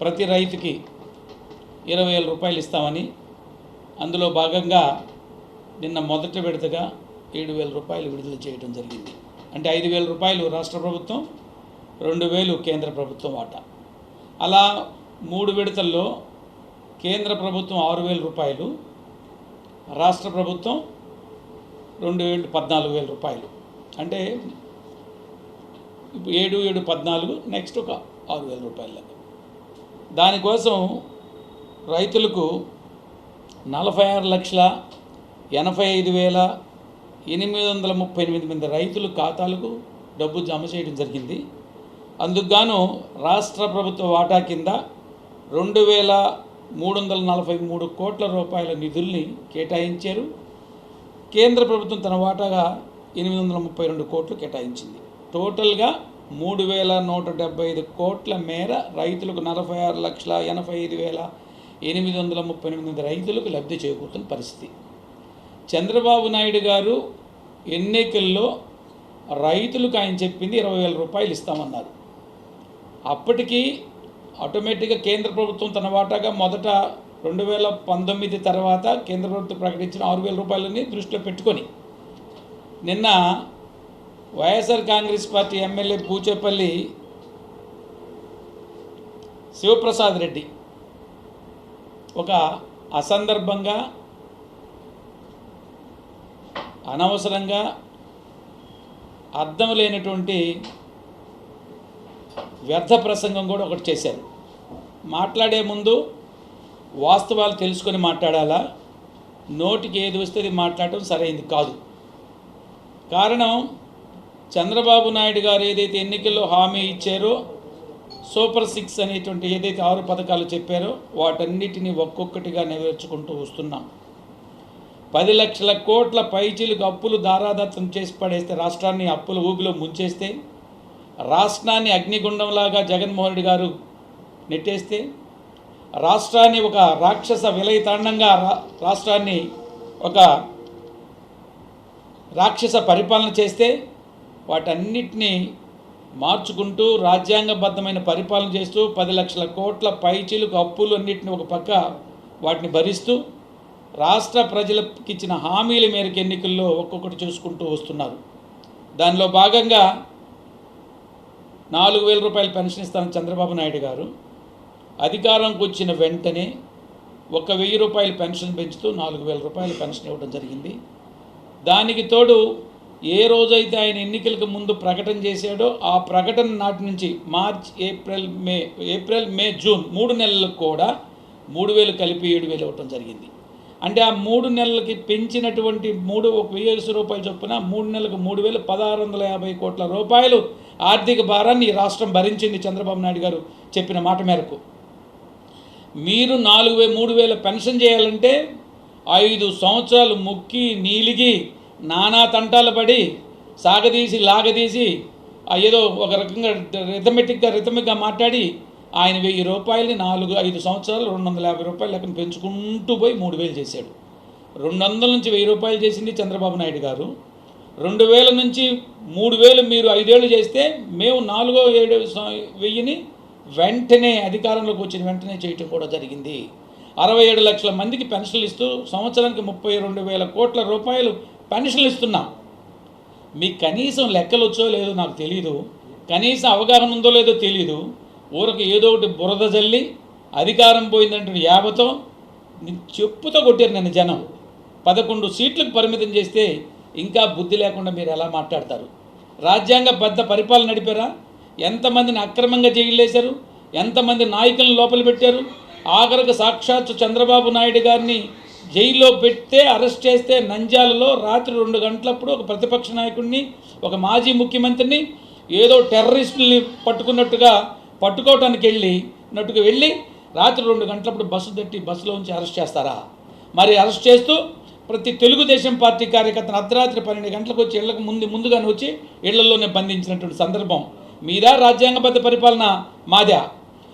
ప్రతి రైతుకి ఇరవై వేల రూపాయలు ఇస్తామని అందులో భాగంగా నిన్న మొదటి విడతగా ఏడు వేల రూపాయలు విడుదల చేయడం జరిగింది. అంటే ఐదు వేల రూపాయలు రాష్ట్ర ప్రభుత్వం రెండు వేలు కేంద్ర ప్రభుత్వం వాటా. అలా మూడు విడతల్లో కేంద్ర ప్రభుత్వం ఆరు వేల రూపాయలు రాష్ట్ర ప్రభుత్వం రెండు వేలు పద్నాలుగు వేల రూపాయలు. అంటే ఏడు ఏడు పద్నాలుగు నెక్స్ట్ ఒక ఆరు వేల రూపాయలు దానికోసం రైతులకు నలభై ఆరు లక్షల ఎనభై ఐదు వేల ఎనిమిది వందల ముప్పై ఎనిమిది మంది రైతుల ఖాతాలకు డబ్బు జమ చేయడం జరిగింది. అందుకుగాను రాష్ట్ర ప్రభుత్వ వాటా కింద రెండు వేల మూడు వందల నలభై మూడు కోట్ల రూపాయల నిధుల్ని కేటాయించారు. కేంద్ర ప్రభుత్వం తన వాటాగా ఎనిమిది వందల ముప్పై రెండు కోట్లు కేటాయించింది. టోటల్గా మూడు వేల నూట డెబ్బై ఐదు కోట్ల మేర రైతులకు నలభై ఆరు లక్షల ఎనభై ఐదు వేల ఎనిమిది వందల ముప్పై ఎనిమిది మంది రైతులకు లబ్ధి చేకూరుతున్న పరిస్థితి. చంద్రబాబు నాయుడు గారు ఎన్నికల్లో రైతులకు ఆయన చెప్పింది ఇరవై వేల రూపాయలు ఇస్తామన్నారు. అప్పటికి ఆటోమేటిక్గా కేంద్ర ప్రభుత్వం తన వాటాగా మొదట రెండు వేల పంతొమ్మిది తర్వాత కేంద్ర ప్రభుత్వం ప్రకటించిన ఆరు వేల రూపాయలని దృష్టిలో పెట్టుకొని నిన్న YSR Congress party MLA Puchepalli Sivaprasad Reddy. ఒక అసందర్భంగా అనవసరంగా అర్థం లేనటువంటి వ్యర్థ ప్రసంగం కూడా ఒకటి చేశారు. మాట్లాడే ముందు వాస్తవాలు తెలుసుకొని మాట్లాడాలా? నోటికి ఏది వస్తే అది మాట్లాడటం సరైంది కాదు. కారణం చంద్రబాబు నాయుడు గారు ఏదైతే ఎన్నికల్లో హామీ ఇచ్చారో సూపర్ సిక్స్ అనేటువంటి ఏదైతే ఆరు పథకాలు చెప్పారో వాటన్నిటిని ఒక్కొక్కటిగా నెరవేర్చుకుంటూ వస్తున్నాం. పది లక్షల కోట్ల పైచీలకు అప్పులు దారాదత్తం చేసి పడేస్తే రాష్ట్రాన్ని అప్పుల ఊబిలో ముంచేస్తే రాష్ట్రాన్ని అగ్నిగుండంలాగా జగన్మోహన్ రెడ్డి గారు నెట్టేస్తే రాష్ట్రాన్ని ఒక రాక్షస విలయతాండంగా రా- రాష్ట్రాన్ని ఒక రాక్షస పరిపాలన చేస్తే వాటన్నిటినీ మార్చుకుంటూ రాజ్యాంగబద్ధమైన పరిపాలన చేస్తూ పది లక్షల కోట్ల పైచీలకు అప్పులు అన్నిటిని ఒక పక్క వాటిని భరిస్తూ రాష్ట్ర ప్రజలకు ఇచ్చిన హామీల మేరకు ఎన్నికల్లో ఒక్కొక్కటి చూసుకుంటూ వస్తున్నారు. దానిలో భాగంగా నాలుగు వేల రూపాయలు పెన్షన్ ఇస్తాను చంద్రబాబు నాయుడు గారు అధికారంకి వచ్చిన వెంటనే ఒక వెయ్యి రూపాయలు పెన్షన్ పెంచుతూ నాలుగు వేల రూపాయలు పెన్షన్ ఇవ్వడం జరిగింది. దానికి తోడు ఏ రోజైతే ఆయన ఎన్నికలకు ముందు ప్రకటన చేశాడో ఆ ప్రకటన నాటి నుంచి March April May April May June మూడు నెలలకు కూడా మూడు వేలు కలిపి ఏడు వేలు ఇవ్వటం జరిగింది. అంటే ఆ మూడు నెలలకి పెంచినటువంటి మూడు ఒక వెయ్యి రూపాయలు చొప్పున మూడు నెలలకు మూడు వేలు పదహారు వందల యాభై కోట్ల రూపాయలు ఆర్థిక భారాన్ని ఈ రాష్ట్రం భరించింది చంద్రబాబు నాయుడు గారు చెప్పిన మాట మేరకు. మీరు నాలుగు వే మూడు వేల పెన్షన్ చేయాలంటే ఐదు సంవత్సరాలు ముక్కి నీలిగి నానా తంటాలు పడి సాగదీసి లాగదీసి ఏదో ఒక రకంగా రిథమెటిక్గా రిథమిక్గా మాట్లాడి ఆయన వెయ్యి రూపాయలని నాలుగు ఐదు సంవత్సరాలు రెండు వందల యాభై రూపాయలు లెక్కన పెంచుకుంటూ పోయి మూడు వేలు చేశాడు. రెండు వందల నుంచి వెయ్యి రూపాయలు చేసింది చంద్రబాబు నాయుడు గారు. రెండు వేల నుంచి మూడు వేలు మీరు ఐదేళ్ళు చేస్తే మేము నాలుగో ఏడు వెయ్యిని వెంటనే అధికారంలోకి వచ్చిన వెంటనే చేయటం కూడా జరిగింది. అరవై ఏడు లక్షల మందికి పెన్షన్లు ఇస్తూ సంవత్సరానికి ముప్పై రెండు వేల కోట్ల రూపాయలు పెన్షన్లు ఇస్తున్నాం. మీకు కనీసం లెక్కలు వచ్చో లేదో నాకు తెలియదు కనీసం అవగాహన ఉందో లేదో తెలియదు ఊరకు ఏదో ఒకటి బురద జల్లి అధికారం పోయిందంటే యాభతో చెప్పుతో కొట్టారు నన్ను జనం. పదకొండు సీట్లకు పరిమితం చేస్తే ఇంకా బుద్ధి లేకుండా మీరు ఎలా మాట్లాడతారు? రాజ్యాంగ పెద్ద పరిపాలన నడిపారా? ఎంతమందిని అక్రమంగా జైలేశారు ఎంతమంది నాయకులను లోపల పెట్టారు ఆఖరికి సాక్షాత్తు చంద్రబాబు నాయుడు గారిని జైల్లో పెడితే అరెస్ట్ చేస్తే నంజాలలో రాత్రి రెండు గంటలప్పుడు ఒక ప్రతిపక్ష నాయకుడిని ఒక మాజీ ముఖ్యమంత్రిని ఏదో టెర్రరిస్టుల్ని పట్టుకున్నట్టుగా పట్టుకోవటానికి వెళ్ళి నట్టుకు వెళ్ళి రాత్రి రెండు గంటలప్పుడు బస్సు తట్టి బస్సులో ఉంచి అరెస్ట్ చేస్తారా? మరి అరెస్ట్ చేస్తూ ప్రతి తెలుగుదేశం పార్టీ కార్యకర్తను అర్ధరాత్రి పన్నెండు గంటలకు వచ్చి ఇళ్ళకు ముందు ముందుగానే వచ్చి ఇళ్ళలోనే బంధించినటువంటి సందర్భం. మీదా రాజ్యాంగబద్ధ పరిపాలన? మాదా?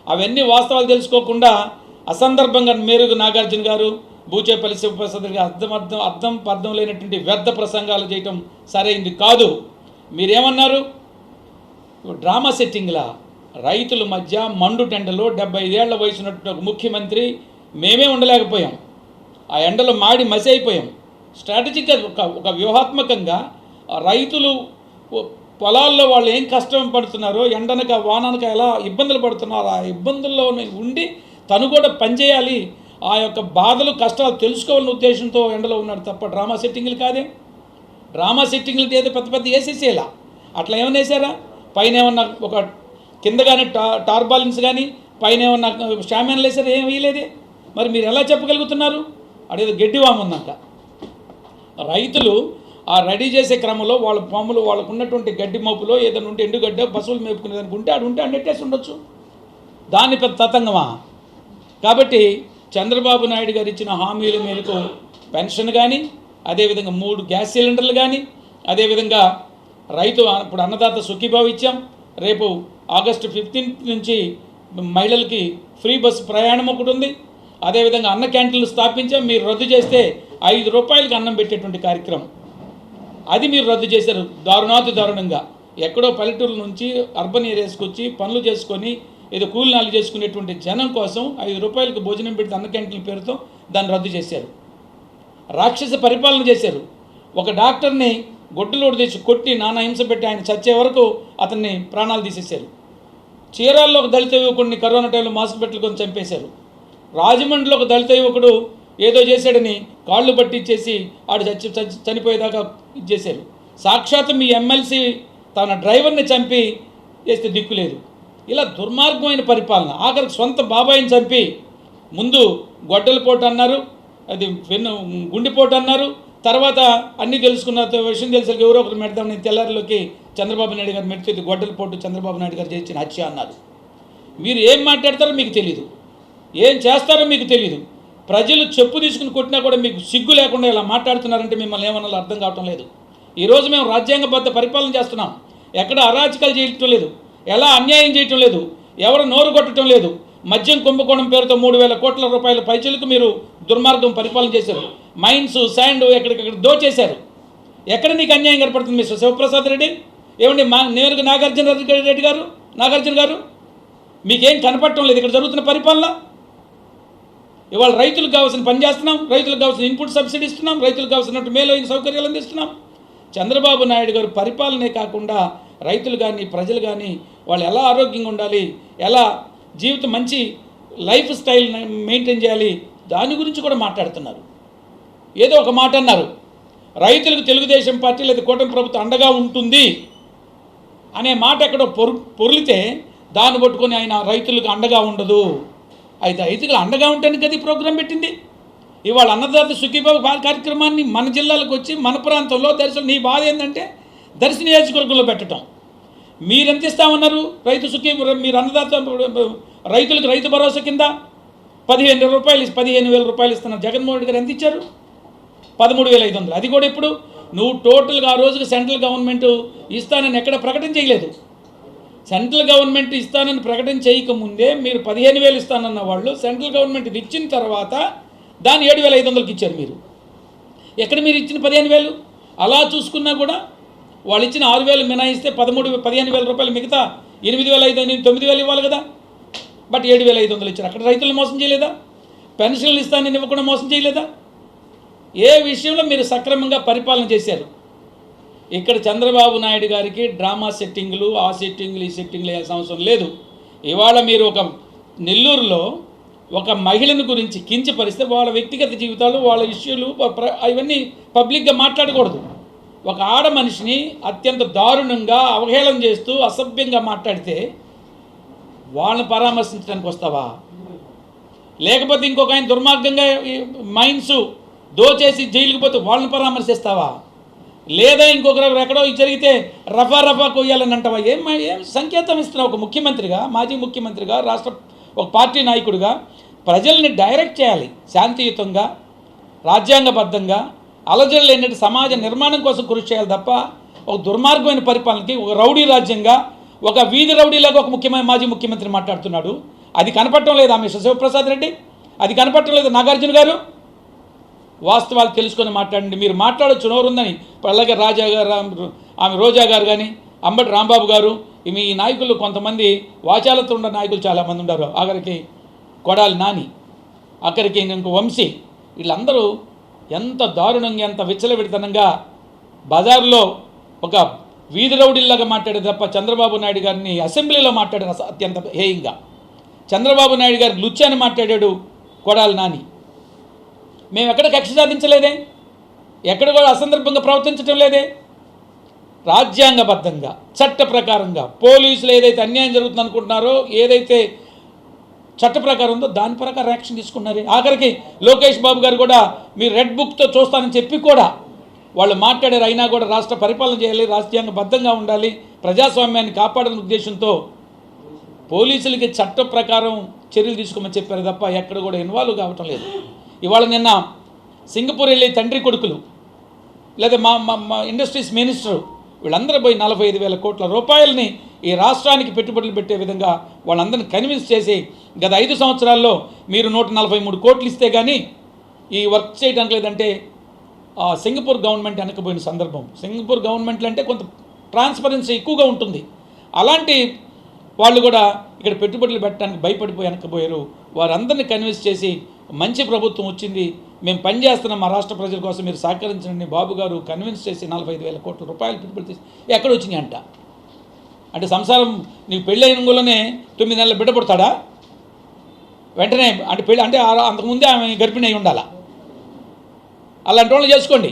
అవన్నీ వాస్తవాలు తెలుసుకోకుండా అసందర్భంగా మేరుగు నాగార్జున గారు బూచేపల్లి శివప్రసాద్ గారు అర్థం అర్థం అర్థం పర్థం లేనటువంటి వ్యర్థ ప్రసంగాలు చేయటం సరైంది కాదు. మీరేమన్నారు? డ్రామా సెట్టింగ్లా రైతుల మధ్య మండు టెండలో డెబ్బై ఐదేళ్ళ వయసున్నటువంటి ఒక ముఖ్యమంత్రి మేమే ఉండలేకపోయాం. ఆ ఎండలో మాడి మసి అయిపోయాం. స్ట్రాటజిక్గా ఒక ఒక వ్యూహాత్మకంగా రైతులు పొలాల్లో వాళ్ళు ఏం కష్టం పడుతున్నారో ఎండనక వాననక ఎలా ఇబ్బందులు పడుతున్నారో ఆ ఇబ్బందుల్లో ఉండి తను కూడా పనిచేయాలి ఆ యొక్క బాధలు కష్టాలు తెలుసుకోవాలనే ఉద్దేశంతో ఎండలో ఉన్నాడు తప్ప డ్రామా సెట్టింగ్లు కాదే. డ్రామా సెట్టింగ్లు ఏదో పెద్ద పెద్ద వేసేసేలా. అట్లా ఏమన్నా వేసారా పైన ఏమన్నా ఒక కింద కానీ టా టార్బాలిన్స్ కానీ పైన ఏమన్నా షామ్యాన్లు వేసారు ఏం వేయలేదే. మరి మీరు ఎలా చెప్పగలుగుతున్నారు? అడేదో గడ్డి వామందంట రైతులు ఆ రెడీ చేసే క్రమంలో వాళ్ళ పాములు వాళ్ళకు ఉన్నటువంటి గడ్డి మోపులో ఏదైనా ఉంటే ఎండుగడ్డ పశువులు మేపుకునే దానికి ఉంటే ఆడు ఉంటే అన్నట్టేసి ఉండొచ్చు. దాన్ని పెద్ద తతంగమా? కాబట్టి చంద్రబాబు నాయుడు గారు ఇచ్చిన హామీల మేరకు పెన్షన్ కానీ అదేవిధంగా మూడు గ్యాస్ సిలిండర్లు కానీ అదేవిధంగా రైతు ఇప్పుడు అన్నదాత సుఖీభావ ఇచ్చాం. రేపు ఆగస్టు ఫిఫ్టీన్త్ నుంచి మహిళలకి ఫ్రీ బస్సు ప్రయాణం ఒకటి ఉంది. అదేవిధంగా అన్న క్యాంటీన్లు స్థాపించాం. మీరు రద్దు చేస్తే ఐదు రూపాయలకి అన్నం పెట్టేటువంటి కార్యక్రమం. అది మీరు రద్దు చేశారు. దారుణాతి దారుణంగా. ఎక్కడో పల్లెటూరు నుంచి అర్బన్ ఏరియాస్కి వచ్చి పనులు చేసుకొని ఏదో కూలినాలు చేసుకునేటువంటి జనం కోసం ఐదు రూపాయలకు భోజనం పెడితే అన్న క్యాంటీన్ పేరుతో దాన్ని రద్దు చేశారు. రాక్షస పరిపాలన చేశారు. ఒక డాక్టర్ని గొడ్డలోడు తెచ్చి కొట్టి నానా హింస పెట్టి ఆయన చచ్చే వరకు అతన్ని ప్రాణాలు తీసేశారు. చీరాల్లో ఒక దళిత యువకుడిని కరోనా టైంలో మాస్క్ పెట్టుకొని చంపేశారు. రాజమండ్రిలో ఒక దళిత యువకుడు ఏదో చేశాడని కాళ్ళు పట్టించేసి ఆడు చచ్చి చచ్చి చనిపోయేదాకా ఇచ్చేశారు సాక్షాత్ మీ ఎమ్మెల్సీ తన డ్రైవర్ని చంపి చేస్తే దిక్కు లేదు. ఇలా దుర్మార్గమైన పరిపాలన. ఆఖరికి సొంత బాబాయిని చంపి ముందు గొడ్డలపోటు అన్నారు అది వెన్ను గుండెపోటు అన్నారు తర్వాత అన్నీ తెలుసుకున్న విషయం తెలిసాక ఎవరో ఒకరు మెడదామని తెల్లారిలోకి చంద్రబాబు నాయుడు గారు మెడితే గొడ్డలపోటు చంద్రబాబు నాయుడు గారు చేసిన హత్య అన్నారు. మీరు ఏం మాట్లాడతారో మీకు తెలియదు ఏం చేస్తారో మీకు తెలియదు ప్రజలు చెప్పు తీసుకుని కొట్టినా కూడా మీకు సిగ్గు లేకుండా ఇలా మాట్లాడుతున్నారంటే మిమ్మల్ని ఏమన్నా అర్థం కావటం లేదు. ఈరోజు మేము రాజ్యాంగబద్ధ పరిపాలన చేస్తున్నాం. ఎక్కడ అరాచకాలు చేయటం లేదు. ఎలా అన్యాయం చేయటం లేదు ఎవరు నోరు కొట్టడం లేదు. మద్యం కుంభకోణం పేరుతో మూడు వేల కోట్ల రూపాయల పైచలకు మీరు దుర్మార్గం పరిపాలన చేశారు. మైన్స్ శాండ్ ఎక్కడికక్కడ దోచేశారు. ఎక్కడ నీకు అన్యాయం కనపడుతుంది మిస్టర్ శివప్రసాద్ రెడ్డి? ఏమండి మా నేరుగా నాగార్జున రెడ్డి రెడ్డి గారు నాగార్జున గారు? మీకేం కనపడటం లేదు ఇక్కడ జరుగుతున్న పరిపాలన? ఇవాళ రైతులకు కావాల్సిన పని చేస్తున్నాం రైతులకు కావాల్సిన ఇన్పుట్ సబ్సిడీ ఇస్తున్నాం రైతులకు కావాల్సినట్టు మేలైన సౌకర్యాలు అందిస్తున్నాం. చంద్రబాబు నాయుడు గారు పరిపాలనే కాకుండా రైతులు కానీ ప్రజలు కానీ వాళ్ళు ఎలా ఆరోగ్యంగా ఉండాలి ఎలా జీవితం మంచి లైఫ్ స్టైల్ మెయింటైన్ చేయాలి దాని గురించి కూడా మాట్లాడుతున్నారు. ఏదో ఒక మాట అన్నారు. రైతులకు తెలుగుదేశం పార్టీ లేదా కూటమి ప్రభుత్వం అండగా ఉంటుంది అనే మాట ఎక్కడో పొరు పొరిలితే దాన్ని పట్టుకొని ఆయన రైతులకు అండగా ఉండదు. అయితే రైతులు అండగా ఉంటానికి కదా ఈ ప్రోగ్రాం పెట్టింది. ఇవాళ అన్నదాత సుఖీబాబు కార్యక్రమాన్ని మన జిల్లాలకు వచ్చి మన ప్రాంతంలో దర్శనం నీ బాధ ఏంటంటే దర్శి నియోజకవర్గంలో పెట్టడం మీరు ఎంత ఇస్తామన్నారు? రైతు సుఖీ మీరు అన్నదాత రైతులకు రైతు భరోసా కింద పదిహేను రూపాయలు పదిహేను వేల రూపాయలు ఇస్తున్నారు జగన్మోహన్ రెడ్డి గారు ఎంత ఇచ్చారు? పదమూడు వేల ఐదు వందలు. అది కూడా ఇప్పుడు నువ్వు టోటల్గా ఆ రోజుకి సెంట్రల్ గవర్నమెంట్ ఇస్తానని ఎక్కడ ప్రకటన చేయలేదు. సెంట్రల్ గవర్నమెంట్ ఇస్తానని ప్రకటన చేయకముందే మీరు పదిహేను వేలు ఇస్తానన్న వాళ్ళు సెంట్రల్ గవర్నమెంట్ ఇది ఇచ్చిన తర్వాత దాన్ని ఏడు వేల ఐదు వందలకి ఇచ్చారు మీరు. ఎక్కడ మీరు ఇచ్చిన పదిహేను వేలు? అలా చూసుకున్నా కూడా వాళ్ళు ఇచ్చిన ఆరు వేలు మినాయిస్తే పదమూడు పదిహేను వేల రూపాయలు మిగతా ఎనిమిది వేల ఐదు ఎనిమిది తొమ్మిది వేలు ఇవ్వాలి కదా. బట్ ఏడు వేల ఐదు వందలు ఇచ్చారు. అక్కడ రైతులను మోసం చేయలేదా? పెన్షన్లు ఇస్తానని ఇవ్వకుండా మోసం చేయలేదా? ఏ విషయంలో మీరు సక్రమంగా పరిపాలన చేశారు? ఇక్కడ చంద్రబాబు నాయుడు గారికి డ్రామా సెట్టింగ్లు ఆ సెట్టింగ్లు ఈ సెట్టింగ్లు వేయాల్సిన అవసరం లేదు. ఇవాళ మీరు ఒక నెల్లూరులో ఒక మహిళను గురించి కించపరిస్తే వాళ్ళ వ్యక్తిగత జీవితాలు వాళ్ళ ఇష్యూలు అవన్నీ పబ్లిక్గా మాట్లాడకూడదు. ఒక ఆడ మనిషిని అత్యంత దారుణంగా అవహేళన చేస్తూ అసభ్యంగా మాట్లాడితే వాళ్ళని పరామర్శించడానికి వస్తావా? లేకపోతే ఇంకొక ఆయన దుర్మార్గంగా మైండ్స్ మైన్స్ దోచేసి జైలుకి పోతే వాళ్ళని పరామర్శిస్తావా? లేదా ఇంకొకరు ఎక్కడో జరిగితే రఫా రఫా కొయ్యాలని అంటావా? ఏం ఏం సంకేతం ఇస్తున్నావు? ఒక ముఖ్యమంత్రిగా మాజీ ముఖ్యమంత్రిగా రాష్ట్ర ఒక పార్టీ నాయకుడిగా ప్రజల్ని డైరెక్ట్ చేయాలి. శాంతియుతంగా రాజ్యాంగబద్ధంగా అలజడి లేనట్టు సమాజ నిర్మాణం కోసం కృషి చేయాలి తప్ప ఒక దుర్మార్గమైన పరిపాలనకి ఒక రౌడీ రాజ్యంగా ఒక వీధి రౌడీలాగా ఒక ముఖ్యమైన మాజీ ముఖ్యమంత్రి మాట్లాడుతున్నాడు. అది కనపడటం లేదు ఆమె శివప్రసాద్ రెడ్డి. అది కనపడటం లేదు నాగార్జున గారు. వాస్తవాలు తెలుసుకొని మాట్లాడండి. మీరు మాట్లాడొచ్చు నోరుందని. అలాగే రాజా గారు ఆమె రోజా గారు కానీ అంబటి రాంబాబు గారు ఈ మీ నాయకులు కొంతమంది వాచాలతో ఉన్న నాయకులు చాలామంది ఉన్నారు ఆఖరికి కొడాలి నాని అక్కడికి ఇంకొక వంశీ. వీళ్ళందరూ ఎంత దారుణంగా ఎంత విచ్చలవిడితనంగా బజార్లో ఒక వీధి రౌడీల్లాగా మాట్లాడే తప్ప చంద్రబాబు నాయుడు గారిని అసెంబ్లీలో మాట్లాడిన అత్యంత హేయంగా. చంద్రబాబు నాయుడు గారు లుచ్చాని మాట్లాడాడు కొడాలి నాని. మేము ఎక్కడ కక్ష సాధించలేదే? ఎక్కడ కూడా అసందర్భంగా ప్రవర్తించడం లేదే? రాజ్యాంగబద్ధంగా చట్ట ప్రకారంగా పోలీసులు ఏదైతే అన్యాయం జరుగుతుంది అనుకుంటున్నారో ఏదైతే చట్ట ప్రకారం ఉందో దాని ప్రకారం యాక్షన్ తీసుకున్నారు. ఆఖరికి లోకేష్ బాబు గారు కూడా మీరు రెడ్ బుక్తో చూస్తానని చెప్పి కూడా వాళ్ళు మాట్లాడారు. అయినా కూడా రాష్ట్ర పరిపాలన చేయాలి రాజ్యాంగబద్ధంగా ఉండాలి ప్రజాస్వామ్యాన్ని కాపాడని ఉద్దేశంతో పోలీసులకి చట్ట ప్రకారం చర్యలు తీసుకోమని చెప్పారు తప్ప ఎక్కడ కూడా ఇన్వాల్వ్ కావటం లేదు. ఇవాళ నిన్న సింగపూర్ వెళ్ళి తండ్రి కొడుకులు లేదా మా మా ఇండస్ట్రీస్ మినిస్టరు వీళ్ళందరూ పోయి నలభై ఐదు వేల కోట్ల రూపాయలని ఈ రాష్ట్రానికి పెట్టుబడులు పెట్టే విధంగా వాళ్ళందరిని కన్విన్స్ చేసి గత ఐదు సంవత్సరాల్లో మీరు నూట నలభై మూడు కోట్లు ఇస్తే కానీ ఈ వర్క్ చేయడానికి లేదంటే సింగపూర్ గవర్నమెంట్ వెనకపోయిన సందర్భం. సింగపూర్ గవర్నమెంట్లు అంటే కొంత ట్రాన్స్పరెన్సీ ఎక్కువగా ఉంటుంది. అలాంటి వాళ్ళు కూడా ఇక్కడ పెట్టుబడులు పెట్టడానికి భయపడిపోయి వెనకపోయారు వారందరినీ కన్విన్స్ చేసి మంచి ప్రభుత్వం వచ్చింది. మేము పనిచేస్తున్నాం మా రాష్ట్ర ప్రజల కోసం మీరు సహకరించండి. బాబు గారు కన్విన్స్ చేసి నలభై ఐదు వేల కోట్ల రూపాయలు పెట్టుబడి తీసి ఎక్కడ వచ్చినాయి అంట అంటే సంసారం నీకు పెళ్ళి అయిన కూడానే తొమ్మిది నెలలు బిడ్డ పుడతాడా? వెంటనే అంటే పెళ్ళి అంటే అంతకుముందే ఆమె గర్భిణి అయి ఉండాలా? అలాంటి వాళ్ళు చేసుకోండి.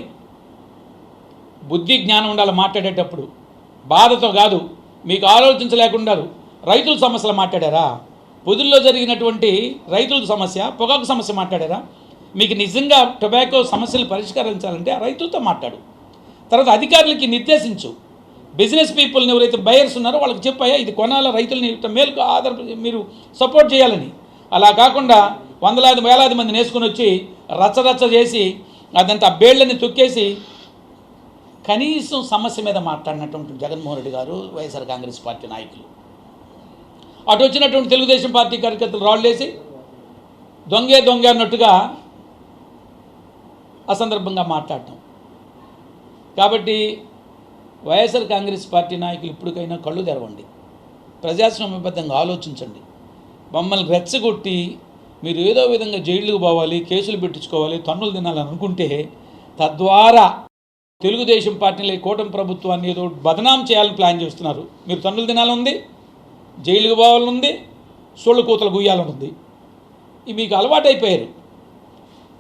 బుద్ధి జ్ఞానం ఉండాలి మాట్లాడేటప్పుడు. బాధతో కాదు మీకు ఆలోచించలేకుండా రైతుల సమస్యలు మాట్లాడారా? పొదుల్లో జరిగినటువంటి రైతుల సమస్య పొగాకు సమస్య మాట్లాడారా? మీకు నిజంగా టొబాకో సమస్యలు పరిష్కరించాలంటే ఆ రైతులతో మాట్లాడు. తర్వాత అధికారులకి నిర్దేశించు. బిజినెస్ పీపుల్ని ఎవరైతే బయర్స్ ఉన్నారో వాళ్ళకి చెప్పాయా ఇది కొనాల? రైతులని మేలుకు ఆధార మీరు సపోర్ట్ చేయాలని. అలా కాకుండా వందలాది వేలాది మంది నేసుకొని వచ్చి రచ్చరచ్చ చేసి అదంతా ఆ బేళ్ళని తొక్కేసి కనీసం సమస్య మీద మాట్లాడినటువంటి జగన్మోహన్ రెడ్డి గారు వైఎస్ఆర్ కాంగ్రెస్ పార్టీ నాయకులు. అటు వచ్చినటువంటి తెలుగుదేశం పార్టీ కార్యకర్తలు రాళ్ళేసి దొంగే దొంగ అన్నట్టుగా అసందర్భంగా మాట్లాడటం. కాబట్టి వైఎస్ఆర్ కాంగ్రెస్ పార్టీ నాయకులు ఇప్పటికైనా కళ్ళు తెరవండి. ప్రజాస్వామ్యబద్ధంగా ఆలోచించండి. మమ్మల్ని రెచ్చగొట్టి మీరు ఏదో విధంగా జైళ్ళకు పోవాలి కేసులు పెట్టించుకోవాలి తన్నులు తినాలని అనుకుంటే తద్వారా తెలుగుదేశం పార్టీలో కూటమి ప్రభుత్వాన్ని ఏదో బదనాం చేయాలని ప్లాన్ చేస్తున్నారు. మీరు తన్నులు తినాలనుంది జైలుకు పోవాలనుంది సోళ్ళు కూతలు గుయ్యాలనుంది. ఇవి మీకు అలవాటైపోయారు.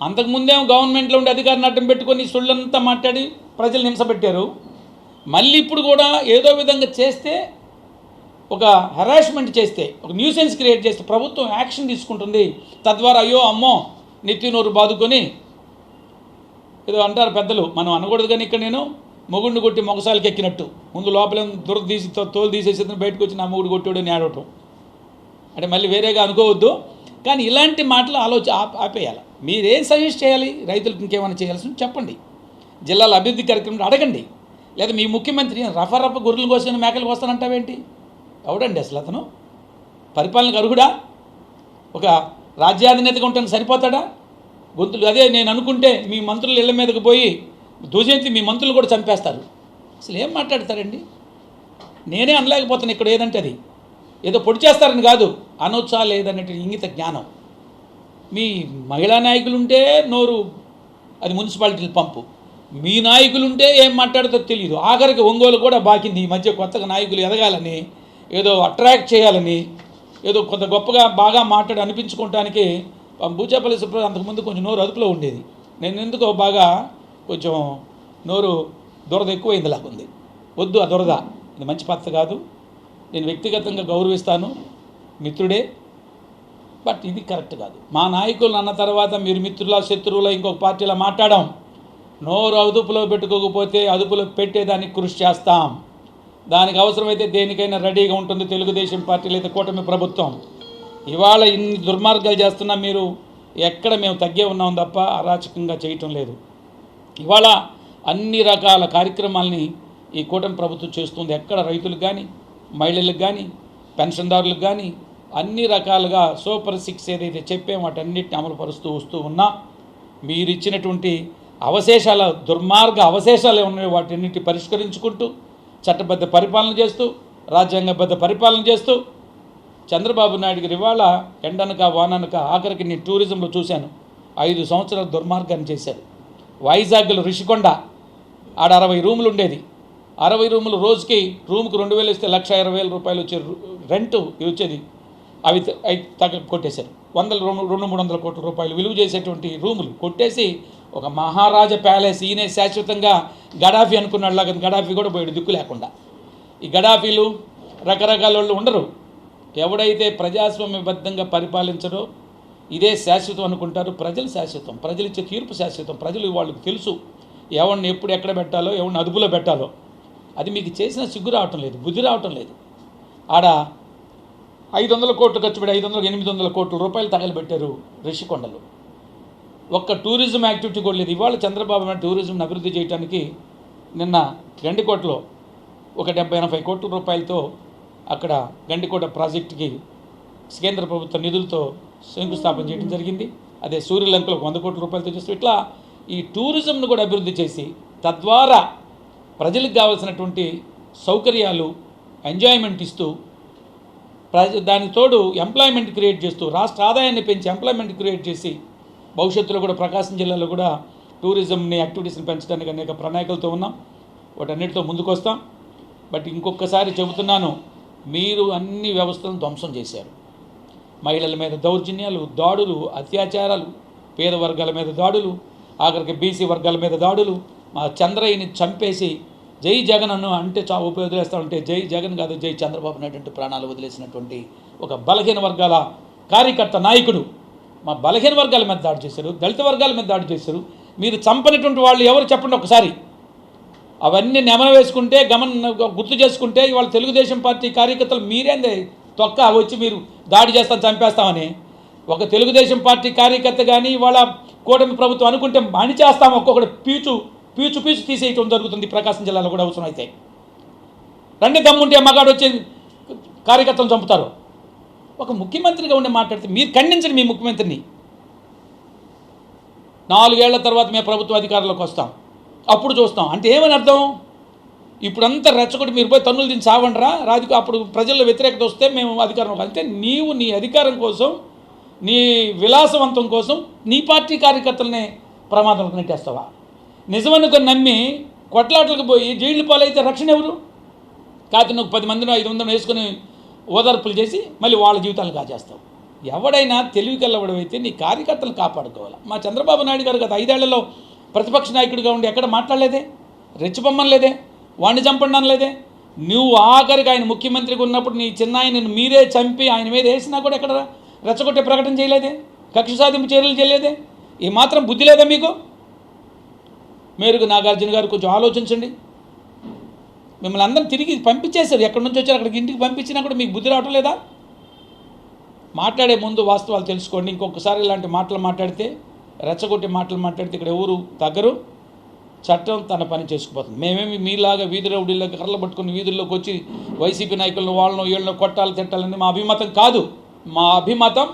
అంతకుముందేమో గవర్నమెంట్లో ఉండే అధికారిని అడ్డం పెట్టుకొని సొళ్ళంతా మాట్లాడి ప్రజలు హింసపెట్టారు మళ్ళీ ఇప్పుడు కూడా ఏదో విధంగా చేస్తే ఒక హెరాస్మెంట్ చేస్తే ఒక న్యూసెన్స్ క్రియేట్ చేస్తే ప్రభుత్వం యాక్షన్ తీసుకుంటుంది. తద్వారా అయ్యో అమ్మో నెత్తినోరు బాదుకొని ఏదో అంటారు పెద్దలు మనం అనకూడదు కానీ ఇక్కడ నేను మొగుడిని కొట్టి మొగసాలకి ఎక్కినట్టు. ముందు లోపల దురద తీసి తో- తోలు తీసేసి బయటకు వచ్చి నా మొగుడు కొట్టాడు అని ఆడవటం అంటే మళ్ళీ వేరేగా అనుకోవద్దు. కానీ ఇలాంటి మాటలు ఆలోచ ఆపేయాలి. మీరేం సజెస్ట్ చేయాలి? రైతులకు ఇంకేమైనా చేయాల్సి చెప్పండి. జిల్లాల అభివృద్ధి కార్యక్రమం అడగండి. లేదా మీ ముఖ్యమంత్రి రఫ రఫ గొర్రెలు కోసం మేకలు కోస్తానంటావేంటి ఎవడండి అసలు అతను? పరిపాలనకు అర్హుడా? ఒక రాజ్యాధినేతగా ఉంటాను సరిపోతాడా? గొంతులు అదే నేను అనుకుంటే మీ మంత్రులు ఇళ్ళ మీదకి పోయి ధ్వజంతి మీ మంత్రులు కూడా చంపేస్తారు. అసలు ఏం మాట్లాడతారండి? నేనే అనలేకపోతాను ఇక్కడ ఏదంటే అది. ఏదో పొడి చేస్తారని కాదు అనొచ్చా లేదన్నట్టు ఇంగిత జ్ఞానం. మీ మహిళా నాయకులుంటే నోరు అది మున్సిపాలిటీలు పంపు. మీ నాయకులుంటే ఏం మాట్లాడతారో తెలియదు ఆఖరికి ఒంగోలు కూడా బాకింది. ఈ మధ్య కొత్తగా నాయకులు ఎదగాలని ఏదో అట్రాక్ట్ చేయాలని ఏదో కొంత గొప్పగా బాగా మాట్లాడి అనిపించుకోవటానికి భూచేపల్లి సుబ్రహ్మణ్యం అంతకుముందు కొంచెం నోరు అదుపులో ఉండేది. నేను ఎందుకో బాగా కొంచెం నోరు దురద ఎక్కువైంది లాగుంది వద్దు ఆ దురద. ఇది మంచి పద్ధతి కాదు. నేను వ్యక్తిగతంగా గౌరవిస్తాను మిత్రుడే. బట్ ఇది కరెక్ట్ కాదు. మా నాయకులు అన్న తర్వాత మీరు మిత్రుల శత్రువుల ఇంకొక పార్టీలో మాట్లాడాం నోరు అదుపులో పెట్టుకోకపోతే అదుపులో పెట్టేదానికి కృషి చేస్తాం. దానికి అవసరమైతే దేనికైనా రెడీగా ఉంటుంది తెలుగుదేశం పార్టీ లేదా కూటమి ప్రభుత్వం. ఇవాళ ఇన్ని దుర్మార్గాలు చేస్తున్నా మీరు ఎక్కడ మేము తగ్గే ఉన్నాం తప్ప అరాచకంగా చేయటం లేదు. ఇవాళ అన్ని రకాల కార్యక్రమాలని ఈ కూటమి ప్రభుత్వం చేస్తుంది. ఎక్కడ రైతులకు కానీ మహిళలకు కానీ పెన్షన్దారులకు కానీ అన్ని రకాలుగా సూపర్ సిక్స్ ఏదైతే చెప్పామో వాటన్నిటిని అమలుపరుస్తూ వస్తూ ఉన్నా మీరు ఇచ్చినటువంటి అవశేషాల దుర్మార్గ అవశేషాలు ఉన్నాయి వాటన్నిటి పరిష్కరించుకుంటూ చట్టబద్ధ పరిపాలన చేస్తూ రాజ్యాంగబద్ధ పరిపాలన చేస్తూ చంద్రబాబు నాయుడు గారి ఇవాళ ఎండనక వాననక ఆఖరికి నేను టూరిజంలో చూశాను. ఐదు సంవత్సరాల దుర్మార్గాన్ని చేశారు. వైజాగ్లో రిషికొండ ఆడ అరవై రూములు ఉండేది. అరవై రూములు రోజుకి రూమ్కి రెండు వేలు ఇస్తే లక్ష ఇరవై వేల రూపాయలు వచ్చే రెంట్ వచ్చేది అవి తగ్గ కొట్టేశారు. వందల రెండు రెండు మూడు వందల కోట్ల రూపాయలు విలువ చేసేటువంటి రూములు కొట్టేసి ఒక మహారాజా ప్యాలెస్ ఈయనే శాశ్వతంగా గడాఫీ అనుకున్నలాగా గడాఫీ కూడా పోయాడు దిక్కు లేకుండా. ఈ గడాఫీలు రకరకాల వాళ్ళు ఉండరు. ఎవడైతే ప్రజాస్వామ్యబద్ధంగా పరిపాలించడో ఇదే శాశ్వతం అనుకుంటారు. ప్రజలు శాశ్వతం ప్రజలు ఇచ్చే తీర్పు శాశ్వతం. ప్రజలు వాళ్ళకి తెలుసు ఎవరిని ఎప్పుడు ఎక్కడ పెట్టాలో ఎవరిని అదుపులో పెట్టాలో. అది మీకు చేసిన సిగ్గు రావటం లేదు బుద్ధి రావటం లేదు. ఆడ ఐదు వందల కోట్లు ఖర్చు పెట్టి ఐదు వందల ఎనిమిది వందల కోట్ల రూపాయలు తగలబెట్టారు రిషికొండలు ఒక్క టూరిజం యాక్టివిటీ కూడా లేదు. ఇవాళ చంద్రబాబు నాయుడు టూరిజంను అభివృద్ధి చేయడానికి నిన్న గండికోటలో ఒక డెబ్బై ఎనభై కోట్ల రూపాయలతో అక్కడ గండికోట ప్రాజెక్టుకి కేంద్ర ప్రభుత్వ నిధులతో శంకుస్థాపన చేయడం జరిగింది. అదే సూర్యలంకలో వంద కోట్ల రూపాయలతో చేస్తూ ఇట్లా ఈ టూరిజంను కూడా అభివృద్ధి చేసి తద్వారా ప్రజలకు కావాల్సినటువంటి సౌకర్యాలు ఎంజాయ్మెంట్ ఇస్తూ ప్రజ దానికి తోడు ఎంప్లాయ్మెంట్ క్రియేట్ చేస్తూ రాష్ట్ర ఆదాయాన్ని పెంచి ఎంప్లాయ్మెంట్ క్రియేట్ చేసి భవిష్యత్తులో కూడా ప్రకాశం జిల్లాలో కూడా టూరిజంని యాక్టివిటీస్ని పెంచడానికి అనేక ప్రణాళికలతో ఉన్నాం. వాటన్నిటితో ముందుకొస్తాం. బట్ ఇంకొకసారి చెబుతున్నాను మీరు అన్ని వ్యవస్థలను ధ్వంసం చేశారు. మహిళల మీద దౌర్జన్యాలు దాడులు అత్యాచారాలు పేద వర్గాల మీద దాడులు ఆఖరికి బీసీ వర్గాల మీద దాడులు మా చంద్రయ్యని చంపేసి జై జగన్ అను అంటే చా వదిలేస్తా ఉంటే జై జగన్ కాదు జై చంద్రబాబు నాయుడు ప్రాణాలు వదిలేసినటువంటి ఒక బలహీన వర్గాల కార్యకర్త నాయకుడు. మా బలహీన వర్గాల మీద దాడి చేశారు దళిత వర్గాల మీద దాడి చేశారు. మీరు చంపనటువంటి వాళ్ళు ఎవరు చెప్పండి ఒకసారి. అవన్నీ నెమన వేసుకుంటే గమన గుర్తు చేసుకుంటే ఇవాళ తెలుగుదేశం పార్టీ కార్యకర్తలు మీరేందే తొక్క వచ్చి మీరు దాడి చేస్తాం చంపేస్తామని. ఒక తెలుగుదేశం పార్టీ కార్యకర్త కానీ ఇవాళ కూటమి ప్రభుత్వం అనుకుంటే మణి చేస్తాం ఒక్కొక్కటి పీచు పీచు పీచు తీసేయటం జరుగుతుంది ప్రకాశం జిల్లాలో కూడా అవసరం అయితే. రండి దమ్ముంటే మగాడు వచ్చి కార్యకర్తను చంపుతారు. ఒక ముఖ్యమంత్రిగా ఉండి మాట్లాడితే మీరు ఖండించండి మీ ముఖ్యమంత్రిని. నాలుగేళ్ళ తర్వాత మేము ప్రభుత్వ అధికారంలోకి వస్తాం. అప్పుడు చూస్తాం. అంటే ఏమని అర్థం? ఇప్పుడంతా రెచ్చగొట్టి మీరు పోయి తన్నులు దీన్ని చావండిరా? రాజకీయ అప్పుడు ప్రజల్లో వ్యతిరేకత వస్తే మేము అధికారం అంటే నీవు నీ అధికారం కోసం నీ విలాసవంతం కోసం నీ పార్టీ కార్యకర్తలనే ప్రమాదం నెట్టేస్తావా? నిజమనుకొని నమ్మి కొట్లాటలకు పోయి జైలు పాలైతే రక్షణ ఎవరు? కాకపోతే నువ్వు పది మందిని ఐదు మందిని వేసుకొని ఓదార్పులు చేసి మళ్ళీ వాళ్ళ జీవితాలను కాజేస్తావు. ఎవడైనా తెలివి కల్లవడమైతే నీ కార్యకర్తలు కాపాడుకోవాలి. మా చంద్రబాబు నాయుడు గారు గత ఐదేళ్ళలో ప్రతిపక్ష నాయకుడిగా ఉండి ఎక్కడ మాట్లాడలేదే? రెచ్చిపొమ్మనలేదే వాణ్ణి చంపడం లేదే? నువ్వు ఆఖరికి ఆయన ముఖ్యమంత్రిగా ఉన్నప్పుడు నీ చిన్న ఆయనను మీరే చంపి ఆయన మీద వేసినా కూడా ఎక్కడ రెచ్చగొట్టే ప్రకటన చేయలేదే? కక్ష సాధింపు చర్యలు చేయలేదే? ఈ మాత్రం బుద్ధి లేదా మీకు? మేరకు నాగార్జున గారు కొంచెం ఆలోచించండి. మిమ్మల్ని అందరం తిరిగి పంపించేశారు. ఎక్కడి నుంచి వచ్చారు? అక్కడికి ఇంటికి పంపించినా కూడా మీకు బుద్ధి రావటం లేదా? మాట్లాడే ముందు వాస్తవాలు తెలుసుకోండి. ఇంకొకసారి ఇలాంటి మాటలు మాట్లాడితే రెచ్చగొట్టి మాటలు మాట్లాడితే ఇక్కడ ఎవరు తగ్గరు. చట్టం తన పని చేసుకుపోతుంది. మేమేమి మీలాగా వీధి రౌడీలకు కర్రలు పట్టుకుని వీధుల్లోకి వచ్చి వైసీపీ నాయకులను వాళ్ళను వీళ్ళను కొట్టాలి తిట్టాలని మా అభిమతం కాదు. మా అభిమతం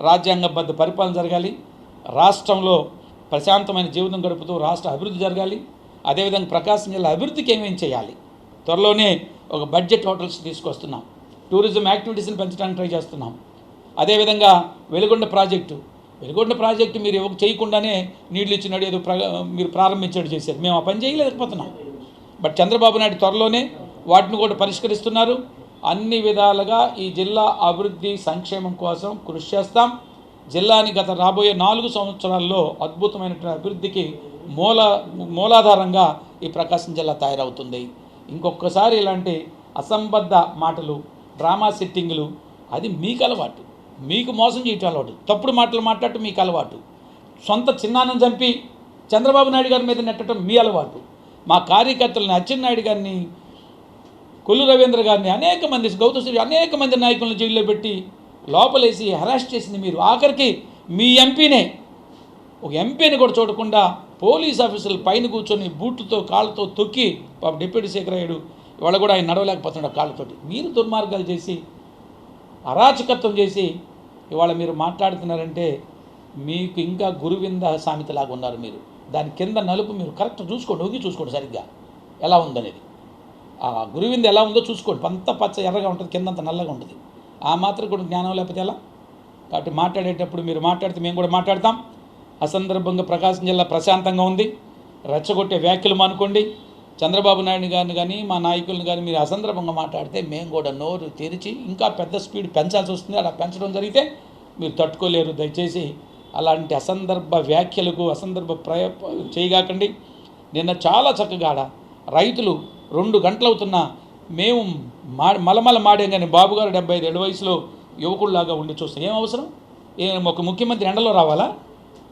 రాజ్యాంగబద్ధ పరిపాలన జరగాలి. రాష్ట్రంలో ప్రశాంతమైన జీవితం గడుపుతూ రాష్ట్ర అభివృద్ధి జరగాలి. అదేవిధంగా ప్రకాశం జిల్లా అభివృద్ధికి ఏమేం చేయాలి? త్వరలోనే ఒక బడ్జెట్ హోటల్స్ తీసుకొస్తున్నాం. టూరిజం యాక్టివిటీస్ని పెంచడానికి ట్రై చేస్తున్నాం. అదేవిధంగా వెలుగొండ ప్రాజెక్టు. వెలుగొండ ప్రాజెక్టు మీరు ఇవ్వక చేయకుండానే నీళ్ళు ఇచ్చినాడు ఏదో ప్ర మీరు ప్రారంభించాడు చేశారు. మేము ఆ పని చేయలేకపోతున్నాం. బట్ చంద్రబాబు నాయుడు త్వరలోనే వాటిని కూడా పరిష్కరిస్తున్నారు. అన్ని విధాలుగా ఈ జిల్లా అభివృద్ధి సంక్షేమం కోసం కృషి చేస్తాం. జిల్లాని గత రాబోయే నాలుగు సంవత్సరాల్లో అద్భుతమైనటువంటి అభివృద్ధికి మూల మూలాధారంగా ఈ ప్రకాశం జిల్లా తయారవుతుంది. ఇంకొకసారి ఇలాంటి అసంబద్ధ మాటలు డ్రామా సెట్టింగులు అది మీకు అలవాటు. మీకు మోసం చేయటం అలవాటు. తప్పుడు మాటలు మాట్లాడటం మీకు అలవాటు. సొంత చిన్నాన్ని చంపి చంద్రబాబు నాయుడు గారి మీద నెట్టడం మీ అలవాటు. మా కార్యకర్తలని అచ్చెన్నాయుడు గారిని కొల్లు రవీంద్ర గారిని అనేక మంది గౌతమ్ శ్రీ అనేక మంది నాయకులను జైల్లో పెట్టి లోపలేసి హెరాస్ చేసింది మీరు. ఆఖరికి మీ ఎంపీనే ఒక ఎంపీని కూడా చూడకుండా పోలీస్ ఆఫీసర్లు పైన కూర్చొని బూట్లతో కాళ్ళతో తొక్కి పాప డిప్యూటీ శేఖర్ అయ్యాడు. ఇవాళ కూడా ఆయన నడవలేకపోతున్నాడు కాళ్ళతోటి. మీరు దుర్మార్గాలు చేసి అరాచకత్వం చేసి ఇవాళ మీరు మాట్లాడుతున్నారంటే మీకు ఇంకా గురువింద సామెతలాగా ఉన్నారు మీరు. దాని కింద నలుపు మీరు కరెక్ట్ చూసుకోండి ఊగి చూసుకోండి సరిగ్గా. ఎలా ఉందనేది. ఆ గురువింద ఎలా ఉందో చూసుకోండి. అంత పచ్చ ఎర్రగా ఉంటుంది కిందంత నల్లగా ఉంటుంది. ఆ మాత్రం కూడా జ్ఞానం లేకపోతే ఎలా? కాబట్టి మాట్లాడేటప్పుడు మీరు మాట్లాడితే మేము కూడా మాట్లాడతాం. అసందర్భంగా ప్రకాశం జిల్లా ప్రశాంతంగా ఉంది. రెచ్చగొట్టే వ్యాఖ్యలు మానుకోండి. చంద్రబాబు నాయుడు గారిని కానీ మా నాయకులను కానీ మీరు అసందర్భంగా మాట్లాడితే మేము కూడా నోరు తెరిచి ఇంకా పెద్ద స్పీడ్ పెంచాల్సి వస్తుంది. అలా పెంచడం జరిగితే మీరు తట్టుకోలేరు. దయచేసి అలాంటి అసందర్భ వ్యాఖ్యలకు అసందర్భ ప్రయ చేయగాకండి. నిన్న చాలా చక్కగా ఆడ రైతులు రెండు గంటలవుతున్నా మేము మా మలమల మాడేం కానీ బాబు గారు డెబ్బై ఐదు ఏడు వయసులో యువకుడిలాగా ఉండి చూస్తాం ఏం అవసరం? ఏం ఒక ముఖ్యమంత్రి ఎండలో రావాలా?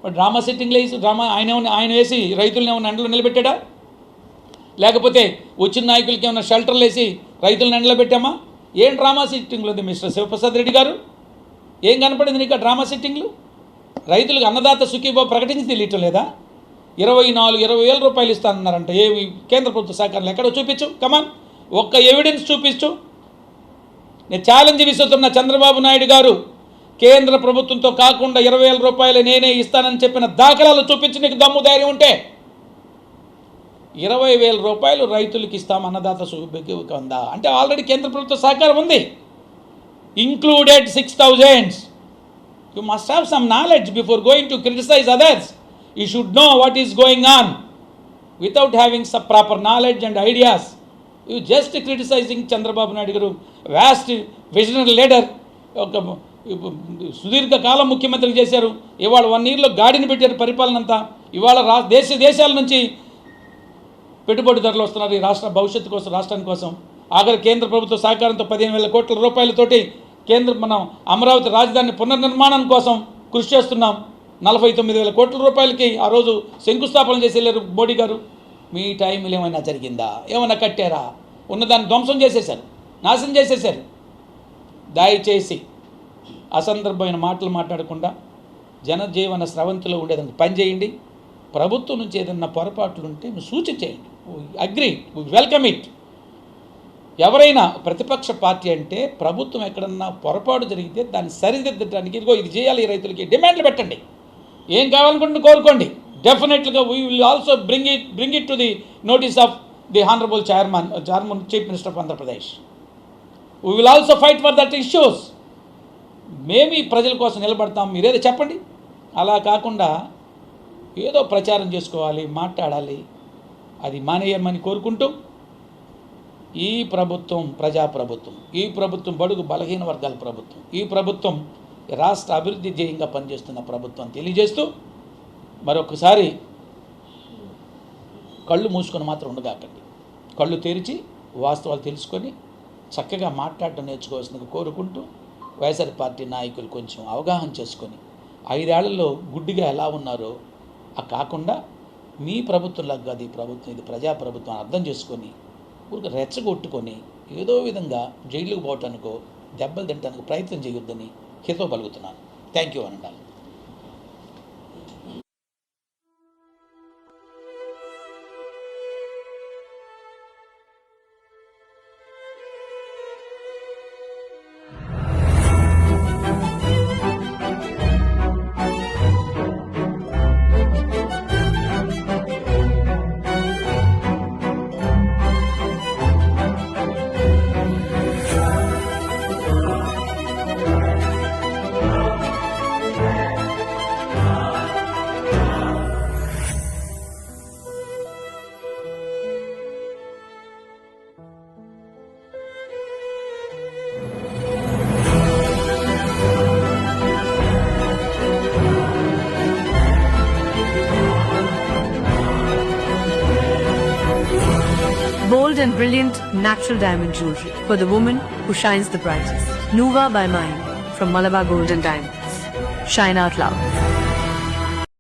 డ్రామా సెట్టింగ్లో వేసి డ్రామా ఆయన ఏమన్నా- ఆయన వేసి రైతులను ఏమైనా ఎండలో నిలబెట్టాడా? లేకపోతే వచ్చిన నాయకులకి ఏమైనా షెల్టర్లు వేసి రైతులను ఎండలో పెట్టామా? ఏం డ్రామా సెట్టింగ్లు ఉంది మిస్టర్ శివప్రసాద్ రెడ్డి గారు? ఏం కనపడింది నీకు ఆ డ్రామా సెట్టింగ్లు? రైతులకు అన్నదాత సుఖీబాబు ప్రకటించి తెలియటం లేదా? ఇరవై నాలుగు ఇరవై వేల రూపాయలు ఇస్తానన్నారంట. ఏ కేంద్ర ప్రభుత్వ సహకారాలు ఎక్కడో చూపించు. కమాన్ ఒక్క ఎవిడెన్స్ చూపించు నేను ఛాలెంజ్ విసుతున్న చంద్రబాబు నాయుడు గారు కేంద్ర ప్రభుత్వంతో కాకుండా ఇరవై వేల రూపాయలు నేనే ఇస్తానని చెప్పిన దాఖలాలు చూపించి నీకు దమ్ము ధైర్యం ఉంటే ఇరవై వేల రూపాయలు రైతులకు ఇస్తాం అన్నదాత ఉందా అంటే ఆల్రెడీ కేంద్ర ప్రభుత్వ సహకారం ఉంది. Included six thousands you must have some knowledge before going to criticise others you should know what is going on without having a proper knowledge and ideas You just criticising Chandrababu Naidu garu vast visionary leader ఒక సుదీర్ఘకాలం ముఖ్యమంత్రులు ముఖ్యమంత్రి చేశారు. ఇవాళ one ఇయర్లో గాడిని పెట్టారు పరిపాలన అంతా. ఇవాళ రా దేశ దేశాల నుంచి పెట్టుబడిదారులు వస్తున్నారు ఈ రాష్ట్ర భవిష్యత్తు కోసం రాష్ట్రం కోసం. ఆఖరి కేంద్ర ప్రభుత్వ సహకారంతో పదిహేను వేల కోట్ల రూపాయలతోటి కేంద్ర మనం అమరావతి రాజధాని పునర్నిర్మాణం కోసం కృషి చేస్తున్నాం. నలభై తొమ్మిది వేల కోట్ల రూపాయలకి ఆ రోజు శంకుస్థాపన చేసి వెళ్ళారు మోడీ గారు. మీ టైంలో ఏమైనా జరిగిందా? ఏమైనా కట్టారా? ఉన్నదాన్ని ధ్వంసం చేసేశారు. నాశనం చేసేశారు. దయచేసి అసందర్భమైన మాటలు మాట్లాడకుండా జనజీవన స్రవంతిలో ఉండేదానికి పని చేయండి. ప్రభుత్వం నుంచి ఏదన్నా పొరపాట్లు ఉంటే మీరు సూచన చేయండి. అగ్రి వెల్కమ్ ఇట్ ఎవరైనా ప్రతిపక్ష పార్టీ అంటే ప్రభుత్వం ఎక్కడన్నా పొరపాటు జరిగితే దాన్ని సరిదిద్దడానికి ఇదిగో ఇది చేయాలి ఈ రైతులకి డిమాండ్లు పెట్టండి. ఏం కావాలనుకుంటే కోరుకోండి. డెఫినెట్గా we will also bring it bring it to the notice of the honourable chairman chairman chief minister of Andhra Pradesh we will also fight for that issues మేము ఈ ప్రజల కోసం నిలబడతాం మీరేదో చెప్పండి. అలా కాకుండా ఏదో ప్రచారం చేసుకోవాలి మాట్లాడాలి. అది మానేయమని కోరుకుంటూ ఈ ప్రభుత్వం ప్రజాప్రభుత్వం ఈ ప్రభుత్వం బడుగు బలహీన వర్గాల ప్రభుత్వం ఈ ప్రభుత్వం రాష్ట్ర అభివృద్ధి ధ్యేయంగా పనిచేస్తున్న ప్రభుత్వం తెలియజేస్తూ మరొకసారి కళ్ళు మూసుకొని మాత్రం ఉండగాకండి కళ్ళు తెరిచి వాస్తవాలు తెలుసుకొని చక్కగా మాట్లాడటం నేర్చుకోవాల్సిందిగా కోరుకుంటూ వైఎస్ఆర్ పార్టీ నాయకులు కొంచెం అవగాహన చేసుకొని ఐదేళ్ళలో గుడ్డిగా ఎలా ఉన్నారో ఆ కాకుండా మీ ప్రభుత్వంలాగా కాదు ఈ ప్రభుత్వం ఇది ప్రజాప్రభుత్వం అని అర్థం చేసుకొని ఊరికి రెచ్చగొట్టుకొని ఏదో విధంగా జైలుకు పోవటానికో దెబ్బలు తినడానికి ప్రయత్నం చేయొద్దని హితో పలుకుతున్నాను. థ్యాంక్ యూ అనండి brilliant natural diamond jewelry for the woman who shines the brightest. Nuva by Mine from Malabar Gold and Diamonds. Shine out loud.